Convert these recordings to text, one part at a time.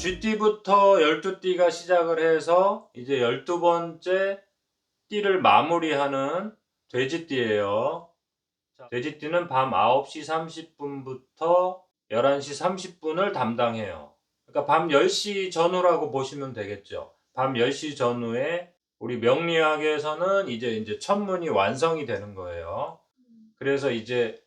G띠부터 12띠가 시작을 해서 이제 12번째 띠를 마무리하는 돼지띠예요. 자, 돼지띠는 밤 9시 30분부터 11시 30분을 담당해요. 그러니까 밤 10시 전후라고 보시면 되겠죠. 밤 10시 전후에 우리 명리학에서는 이제 이제 천문이 완성이 되는 거예요. 그래서 이제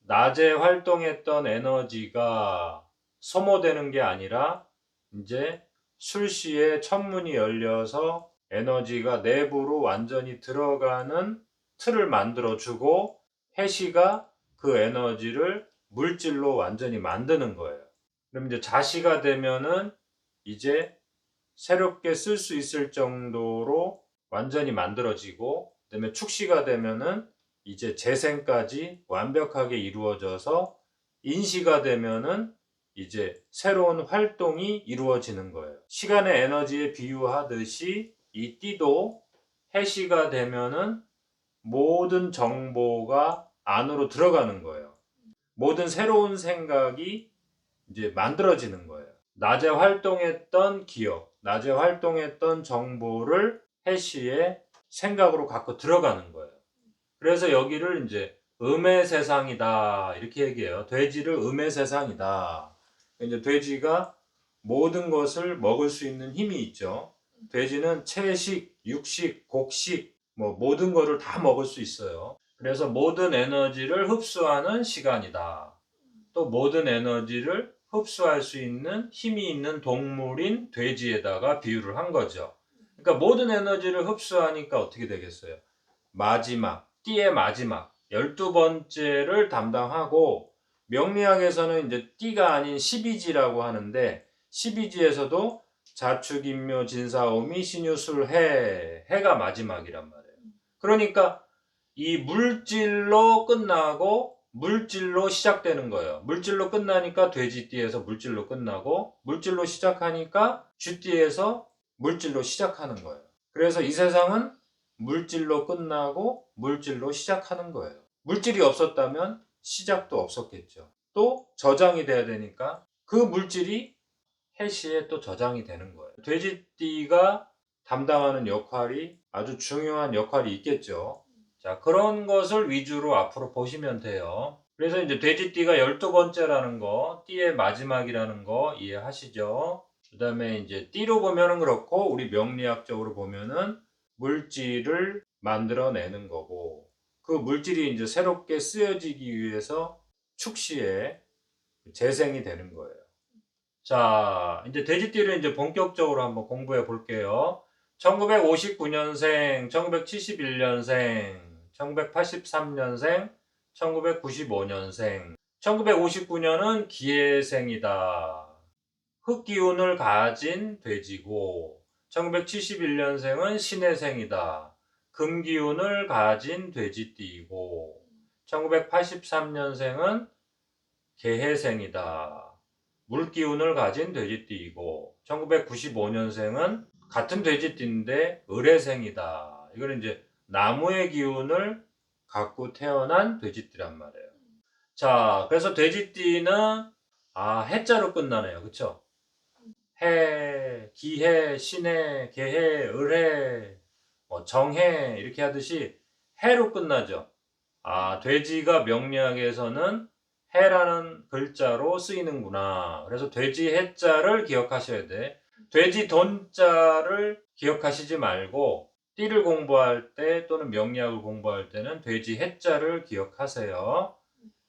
낮에 활동했던 에너지가 소모되는 게 아니라 이제 술시에 천문이 열려서 에너지가 내부로 완전히 들어가는 틀을 만들어주고 해시가 그 에너지를 물질로 완전히 만드는 거예요. 그럼 이제 자시가 되면은 이제 새롭게 쓸 수 있을 정도로 완전히 만들어지고 그다음에 축시가 되면은 이제 재생까지 완벽하게 이루어져서 인시가 되면은 이제 새로운 활동이 이루어지는 거예요. 시간의 에너지에 비유하듯이 이 띠도 해시가 되면은 모든 정보가 안으로 들어가는 거예요. 모든 새로운 생각이 이제 만들어지는 거예요. 낮에 활동했던 기억, 낮에 활동했던 정보를 해시에 생각으로 갖고 들어가는 거예요. 그래서 여기를 이제 음의 세상이다 이렇게 얘기해요. 돼지를 음의 세상이다. 이제 돼지가 모든 것을 먹을 수 있는 힘이 있죠. 돼지는 채식, 육식, 곡식 뭐 모든 것을 다 먹을 수 있어요. 그래서 모든 에너지를 흡수하는 시간이다. 또 모든 에너지를 흡수할 수 있는 힘이 있는 동물인 돼지에다가 비유를 한 거죠. 그러니까 모든 에너지를 흡수하니까 어떻게 되겠어요? 마지막, 띠의 마지막, 12번째를 담당하고 명리학에서는 이제 띠가 아닌 12지라고 하는데 12지에서도 자축인묘 진사오미 신유술 해 해가 마지막이란 말이에요. 그러니까 이 물질로 끝나고 물질로 시작되는 거예요. 물질로 끝나니까 돼지띠에서 물질로 끝나고 물질로 시작하니까 쥐띠에서 물질로 시작하는 거예요. 그래서 이 세상은 물질로 끝나고 물질로 시작하는 거예요. 물질이 없었다면 시작도 없었겠죠. 또 저장이 돼야 되니까 그 물질이 해시에 또 저장이 되는 거예요. 돼지띠가 담당하는 역할이 아주 중요한 역할이 있겠죠. 자, 그런 것을 위주로 앞으로 보시면 돼요. 그래서 이제 돼지띠가 12번째라는 거, 띠의 마지막이라는 거 이해하시죠? 그 다음에 이제 띠로 보면은 그렇고, 우리 명리학적으로 보면은 물질을 만들어내는 거고, 그 물질이 이제 새롭게 쓰여지기 위해서 축시에 재생이 되는 거예요. 자, 이제 돼지띠를 이제 본격적으로 한번 공부해 볼게요. 1959년생, 1971년생, 1983년생, 1995년생. 1959년은 기해생이다. 흑기운을 가진 돼지고, 1971년생은 신해생이다. 금기운을 가진 돼지띠이고, 1983년생은 개해생이다. 물기운을 가진 돼지띠이고, 1995년생은 같은 돼지띠인데 을해생이다. 이거는 이제 나무의 기운을 갖고 태어난 돼지띠란 말이에요. 자, 그래서 돼지띠는 아 해자로 끝나네요, 그렇죠? 해, 기해, 신해, 개해, 을해, 뭐 정해 이렇게 하듯이 해로 끝나죠. 아 돼지가 명리학에서는 해라는 글자로 쓰이는구나. 그래서 돼지 해자를 기억하셔야 돼. 돼지 돈자를 기억하시지 말고 띠를 공부할 때 또는 명리학을 공부할 때는 돼지 해자를 기억하세요.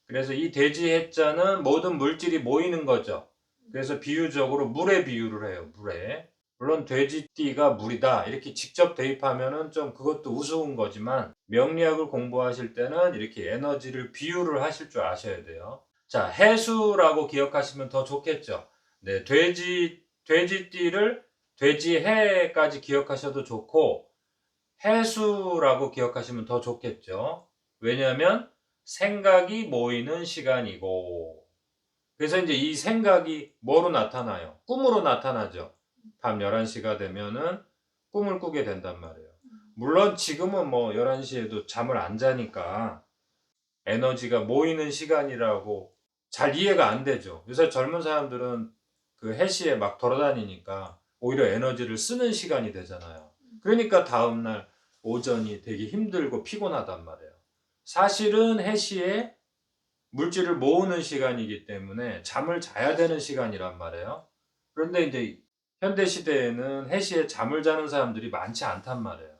그래서 이 돼지 해자는 모든 물질이 모이는 거죠. 그래서 비유적으로 물에 비유를 해요. 물에. 물론 돼지띠가 물이다 이렇게 직접 대입하면은 좀 그것도 우스운 거지만 명리학을 공부하실 때는 이렇게 에너지를 비유를 하실 줄 아셔야 돼요. 자 해수라고 기억하시면 더 좋겠죠. 네 돼지 돼지띠를 돼지해까지 기억하셔도 좋고 해수라고 기억하시면 더 좋겠죠. 왜냐하면 생각이 모이는 시간이고 그래서 이제 이 생각이 뭐로 나타나요? 꿈으로 나타나죠. 밤 11시가 되면은 꿈을 꾸게 된단 말이에요. 물론 지금은 뭐 11시에도 잠을 안 자니까 에너지가 모이는 시간이라고 잘 이해가 안 되죠. 요새 젊은 사람들은 그 해시에 막 돌아다니니까 오히려 에너지를 쓰는 시간이 되잖아요. 그러니까 다음날 오전이 되게 힘들고 피곤하단 말이에요. 사실은 해시에 물질을 모으는 시간이기 때문에 잠을 자야 되는 시간이란 말이에요. 그런데 이제 현대 시대에는 해시에 잠을 자는 사람들이 많지 않단 말이에요.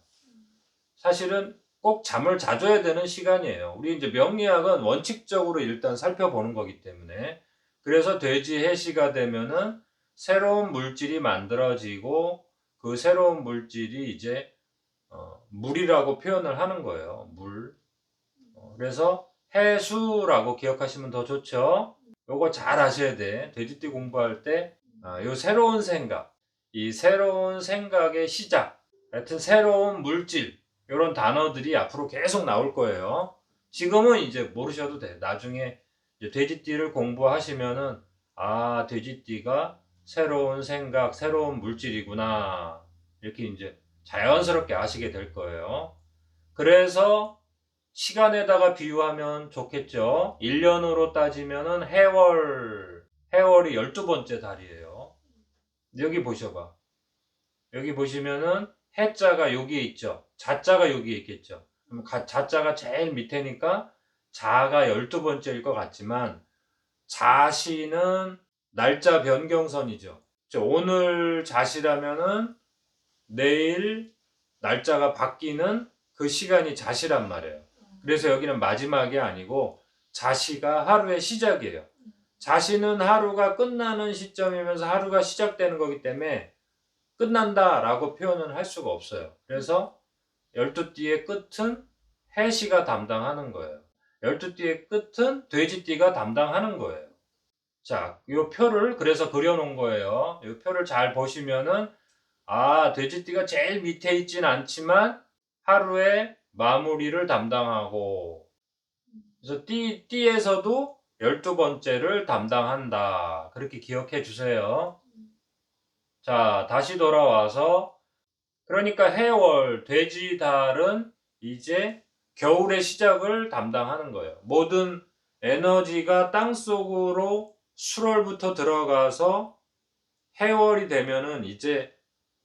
사실은 꼭 잠을 자줘야 되는 시간이에요. 우리 이제 명리학은 원칙적으로 일단 살펴보는 거기 때문에 그래서 돼지 해시가 되면은 새로운 물질이 만들어지고 그 새로운 물질이 이제 어, 물이라고 표현을 하는 거예요. 물. 어, 그래서 해수라고 기억하시면 더 좋죠. 요거 잘 아셔야 돼. 돼지띠 공부할 때, 아, 요 새로운 생각, 이 새로운 생각의 시작, 하여튼 새로운 물질, 요런 단어들이 앞으로 계속 나올 거예요. 지금은 이제 모르셔도 돼. 나중에 돼지띠를 공부하시면은, 아, 돼지띠가 새로운 생각, 새로운 물질이구나. 이렇게 이제 자연스럽게 아시게 될 거예요. 그래서 시간에다가 비유하면 좋겠죠. 1년으로 따지면은 해월, 해월이 12번째 달이에요. 여기 보셔봐. 여기 보시면은 해자가 여기에 있죠. 자자가 여기에 있겠죠. 자자가 제일 밑에니까 자가 12번째일 것 같지만 자시는 날짜 변경선이죠. 저 오늘 자시라면은 내일 날짜가 바뀌는 그 시간이 자시란 말이에요. 그래서 여기는 마지막이 아니고 자시가 하루의 시작이에요. 자시는 하루가 끝나는 시점이면서 하루가 시작되는 거기 때문에 끝난다라고 표현은 할 수가 없어요. 그래서 12띠의 끝은 해시가 담당하는 거예요. 12띠의 끝은 돼지띠가 담당하는 거예요. 자, 이 표를 그래서 그려놓은 거예요. 이 표를 잘 보시면은 아, 돼지띠가 제일 밑에 있진 않지만 하루의 마무리를 담당하고 그래서 띠, 띠에서도 12번째를 담당한다. 그렇게 기억해 주세요. 자, 다시 돌아와서 그러니까 해월, 돼지 달은 이제 겨울의 시작을 담당하는 거예요. 모든 에너지가 땅 속으로 수월부터 들어가서 해월이 되면은 이제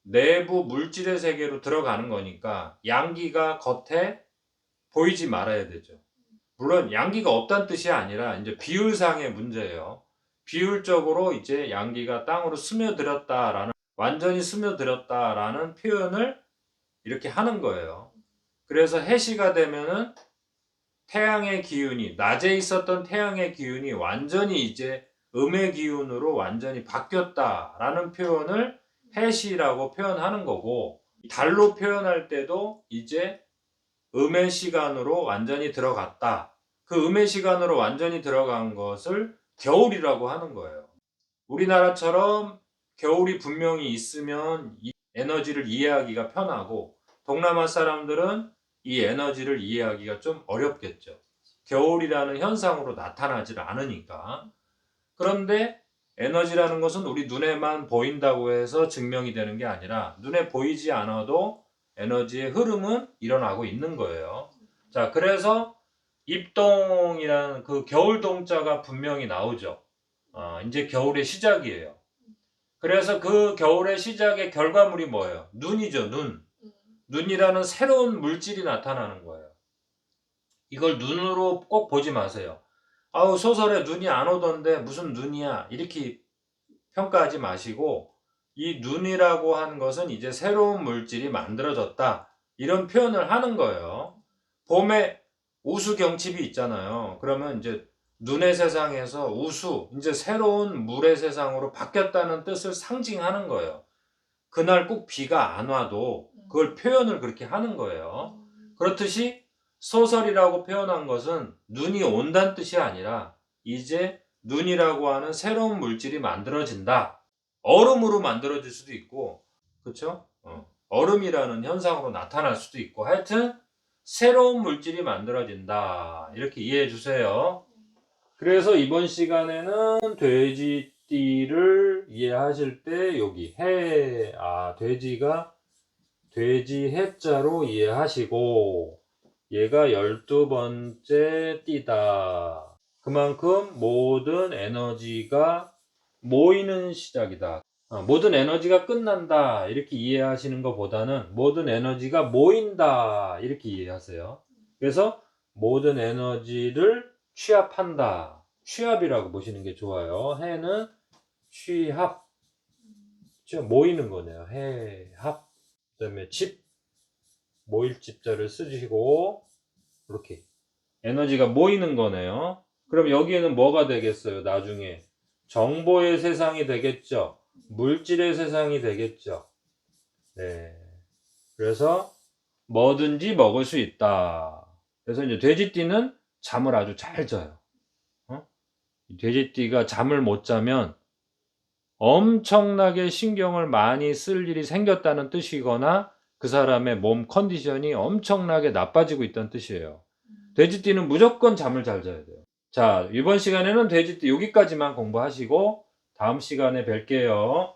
내부 물질의 세계로 들어가는 거니까 양기가 겉에 보이지 말아야 되죠. 물론 양기가 없다는 뜻이 아니라 이제 비율상의 문제예요. 비율적으로 이제 양기가 땅으로 스며들었다라는 완전히 스며들었다라는 표현을 이렇게 하는 거예요. 그래서 해시가 되면은 태양의 기운이 낮에 있었던 태양의 기운이 완전히 이제 음의 기운으로 완전히 바뀌었다라는 표현을 해시라고 표현하는 거고 달로 표현할 때도 이제 음의 시간으로 완전히 들어갔다. 그 음의 시간으로 완전히 들어간 것을 겨울이라고 하는 거예요. 우리나라처럼 겨울이 분명히 있으면 이 에너지를 이해하기가 편하고 동남아 사람들은 이 에너지를 이해하기가 좀 어렵겠죠. 겨울이라는 현상으로 나타나질 않으니까. 그런데 에너지라는 것은 우리 눈에만 보인다고 해서 증명이 되는 게 아니라 눈에 보이지 않아도 에너지의 흐름은 일어나고 있는 거예요. 자, 그래서 입동이라는 그 겨울 동자가 분명히 나오죠. 어, 이제 겨울의 시작이에요. 그래서 그 겨울의 시작의 결과물이 뭐예요? 눈이죠, 눈. 눈이라는 새로운 물질이 나타나는 거예요. 이걸 눈으로 꼭 보지 마세요. 아우, 소설에 눈이 안 오던데 무슨 눈이야. 이렇게 평가하지 마시고, 이 눈이라고 하는 것은 이제 새로운 물질이 만들어졌다. 이런 표현을 하는 거예요. 봄에 우수 경칩이 있잖아요. 그러면 이제 눈의 세상에서 우수, 이제 새로운 물의 세상으로 바뀌었다는 뜻을 상징하는 거예요. 그날 꼭 비가 안 와도 그걸 표현을 그렇게 하는 거예요. 그렇듯이 소설이라고 표현한 것은 눈이 온다는 뜻이 아니라 이제 눈이라고 하는 새로운 물질이 만들어진다. 얼음으로 만들어질 수도 있고, 그쵸? 어. 얼음이라는 현상으로 나타날 수도 있고, 하여튼 새로운 물질이 만들어진다. 이렇게 이해해 주세요. 그래서 이번 시간에는 돼지띠를 이해하실 때 여기 해, 아, 돼지가 돼지 해자로 이해하시고 얘가 열두 번째 띠다. 그만큼 모든 에너지가 모이는 시작이다. 어, 모든 에너지가 끝난다. 이렇게 이해하시는 것보다는 모든 에너지가 모인다. 이렇게 이해하세요. 그래서 모든 에너지를 취합한다. 취합이라고 보시는 게 좋아요. 해는 취합. 취합 모이는 거네요. 해 합. 그 다음에 집 모일 집자를 쓰시고 이렇게 에너지가 모이는 거네요. 그럼 여기에는 뭐가 되겠어요? 나중에 정보의 세상이 되겠죠. 물질의 세상이 되겠죠. 네. 그래서 뭐든지 먹을 수 있다. 그래서 이제 돼지띠는 잠을 아주 잘 자요. 어? 이 돼지띠가 잠을 못 자면 엄청나게 신경을 많이 쓸 일이 생겼다는 뜻이거나 그 사람의 몸 컨디션이 엄청나게 나빠지고 있다는 뜻이에요. 돼지띠는 무조건 잠을 잘 자야 돼요. 자, 이번 시간에는 돼지띠 여기까지만 공부하시고 다음 시간에 뵐게요.